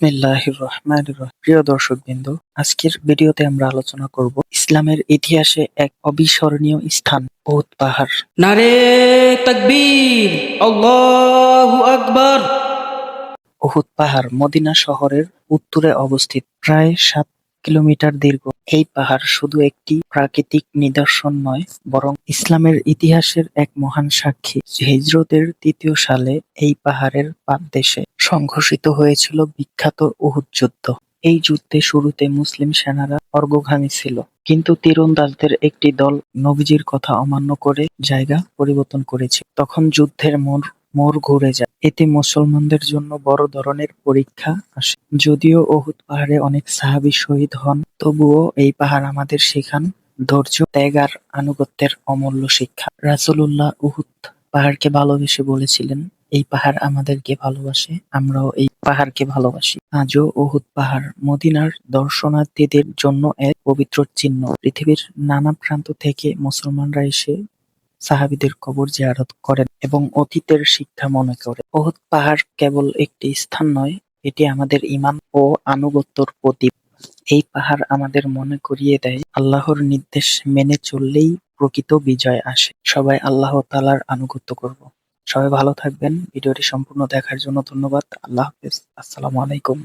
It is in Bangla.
বিসমিল্লাহির রহমানির রহিম। প্রিয় দর্শকবৃন্দ আজকের ভিডিওতে আমরা আলোচনা করব ইসলামের ইতিহাসে এক অবিস্মরণীয় স্থান উহুদ পাহাড়। নারে তকবীর আল্লাহু আকবার। উহুদ পাহাড় মদিনা শহরের উত্তরে অবস্থিত প্রায় সাত কিলোমিটার দীর্ঘ। এই পাহাড় শুধু একটি প্রাকৃতিক নিদর্শন নয় বরং ইসলামের ইতিহাসের এক মহান সাক্ষী। হিজরতের তৃতীয় সালে এই পাহাড়ের পাদদেশে সংঘর্ষিত হয়েছিল বিখ্যাত উহুদ যুদ্ধ। এই যুদ্ধে শুরুতে মুসলিম সেনারা অর্গগামী ছিল, কিন্তু তীরন্দাজদের একটি দল নবীজির কথা অমান্য করে জায়গা পরিবর্তন করেছে। তখন যুদ্ধের মোড় মোড় ঘুরে যায়। এতে মুসলমানদের জন্য বড় ধরনের পরীক্ষা আসে। যদিও উহুদ পাহাড়ে অনেক সাহাবী শহীদ হন, তবুও এই পাহাড় আমাদের শেখান ধৈর্য, ত্যাগ আর আনুগত্যের অমূল্য শিক্ষা। রাসূলুল্লাহ উহুদ পাহাড়কে ভালোবেসে বলেছিলেন এই পাহাড় আমাদেরকে ভালোবাসে, আমরাও এই পাহাড়কে ভালোবাসি। আজও উহুদ পাহাড়, মদিনার দর্শনার্থীদের জন্য এক পবিত্র চিহ্ন। পৃথিবীর নানা প্রান্ত থেকে মুসলমানরা এসে সাহাবিদের কবর জিয়ারত করেন এবং অতীতের শিক্ষা মনে করে। উহুদ পাহাড় কেবল একটি স্থান নয়, এটি আমাদের ঈমান ও আনুগত্যর প্রতীক এই পাহাড় আমাদের মনে করিয়ে দেয়, আল্লাহর নির্দেশ মেনে চললেই প্রকৃত বিজয় আসে। সবাই আল্লাহ তালার আনুগত্য করব। সবাই ভালো থাকবেন। ভিডিওটি সম্পূর্ণ দেখার জন্য ধন্যবাদ। আল্লাহ হাফেজ। আসসালামু আলাইকুম।